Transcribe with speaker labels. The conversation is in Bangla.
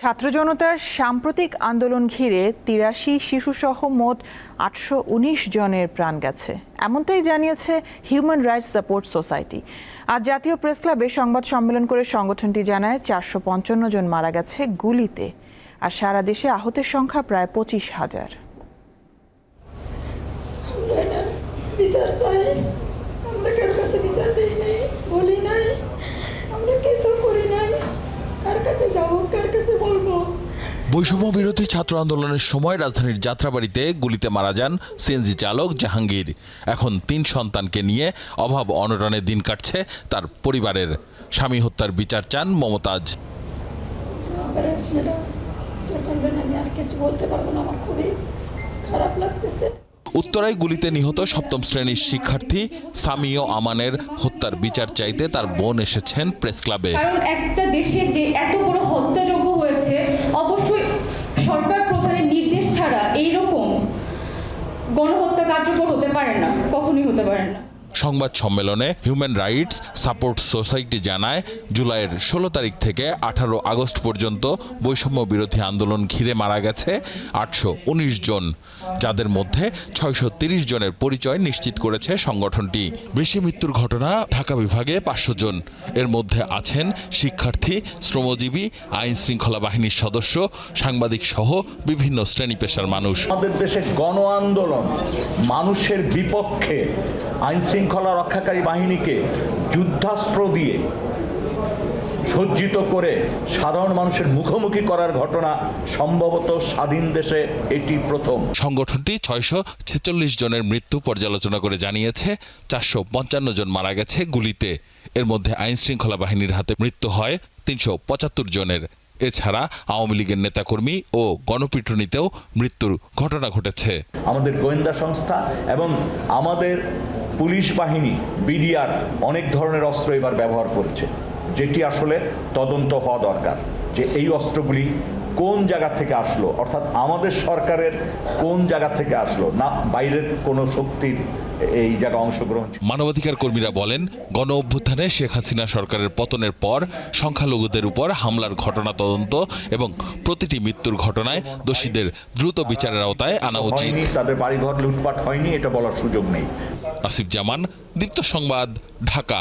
Speaker 1: ছাত্র জনতার সাম্প্রতিক আন্দোলন ঘিরে তিরাশি শিশুসহ মোট আটশো উনিশ জনের প্রাণ গেছে। এমনটাই জানিয়েছে হিউম্যান রাইটস সাপোর্ট সোসাইটি আজ জাতীয় প্রেস ক্লাবে সংবাদ সম্মেলন করে সংগঠনটি জানায়, চারশো পঞ্চান্ন জন মারা গেছে গুলিতে, আর সারা দেশে আহতের সংখ্যা প্রায় পঁচিশ হাজার।
Speaker 2: বিচার কাছে যাব, কার কাছে
Speaker 3: বৈষম্য বিরোধী ছাত্র আন্দোলনের সময় রাজধানীর যাত্রাবাড়িতে গুলিতে মারা যান সিএনজি চালক জাহাঙ্গীর। এখন তিন সন্তানকে নিয়ে অভাব অনটনে দিন কাটছে তার পরিবারের। স্বামী হত্যার বিচার চান মমতাজ। উত্তরায় গুলিতে নিহত সপ্তম শ্রেণির শিক্ষার্থী সামিও আমানের হত্যার বিচার চাইতে তার বোন এসেছেন প্রেস ক্লাবে
Speaker 4: কারণ একটা দেশে যে এত বড় হত্যাযজ্ঞ হয়েছে গণহত্যা কার্যকর হতে পারে না কখনোই হতে পারে না।
Speaker 3: সংবাদ সম্মেলনে হিউম্যান রাইটস সাপোর্ট সোসাইটি জানায়, জুলাইয়ের ষোলো তারিখ থেকে আঠারো আগস্ট পর্যন্ত বৈষম্য বিরোধী আন্দোলন ঘিরে মারা গেছে আটশো উনিশ জন, যাদের মধ্যে ছয়শো জনের পরিচয় নিশ্চিত করেছে সংগঠনটি। বেশি মৃত্যুর ঘটনা ঢাকা বিভাগে পাঁচশো জন। এর মধ্যে আছেন শিক্ষার্থী, শ্রমজীবী, আইন শৃঙ্খলা বাহিনীর সদস্য, সাংবাদিক সহ বিভিন্ন শ্রেণি পেশার মানুষ।
Speaker 5: আমাদের দেশে গণ আন্দোলন মানুষের বিপক্ষে আইন শৃঙ্খলা রক্ষাকারী বাহিনীকে যুদ্ধাস্ত্র দিয়ে সজ্জিত করে সাধারণ মানুষের মুখোমুখি করার ঘটনা সম্ভবত স্বাধীন দেশে এটি প্রথম।
Speaker 3: সংগঠনটি ছয়শো ছেচল্লিশ জনের মৃত্যু পর্যালোচনা করে জানিয়েছে চারশো পঞ্চান্ন জন মারা গেছে গুলিতে। এর মধ্যে আইন শৃঙ্খলা বাহিনীর হাতে মৃত্যু হয় তিনশো পঁচাত্তর জনের। এছাড়া আওয়ামী লীগের নেতাকর্মী ও গণপিটুনিতেও মৃত্যুর ঘটনা ঘটেছে।
Speaker 5: আমাদের গোয়েন্দা সংস্থা এবং আমাদের পুলিশ বাহিনী বিডিআর অনেক ধরনের অস্ত্র এবার ব্যবহার করেছে। যেটি আসলে তদন্ত হওয়া দরকার যে এই অস্ত্রগুলি কোন জায়গা থেকে আসলো অর্থাৎ আমাদের সরকারের কোন জায়গা থেকে আসলো না বাইরের কোনো শক্তির এই জায়গা অংশগ্রহণ
Speaker 3: মানবাধিকার কর্মীরা বলেন গণ অভ্যুত্থানে শেখ হাসিনা সরকারের পতনের পর সংখ্যালঘুদের উপর হামলার ঘটনা তদন্ত এবং প্রতিটি মৃত্যুর ঘটনায় দোষীদের দ্রুত বিচারের আওতায় আনা উচিত।
Speaker 5: তাদের বাড়িঘর লুটপাট হয়নি এটা বলার সুযোগ নেই।
Speaker 3: আসিফ জামান দীপ্ত সংবাদ ঢাকা।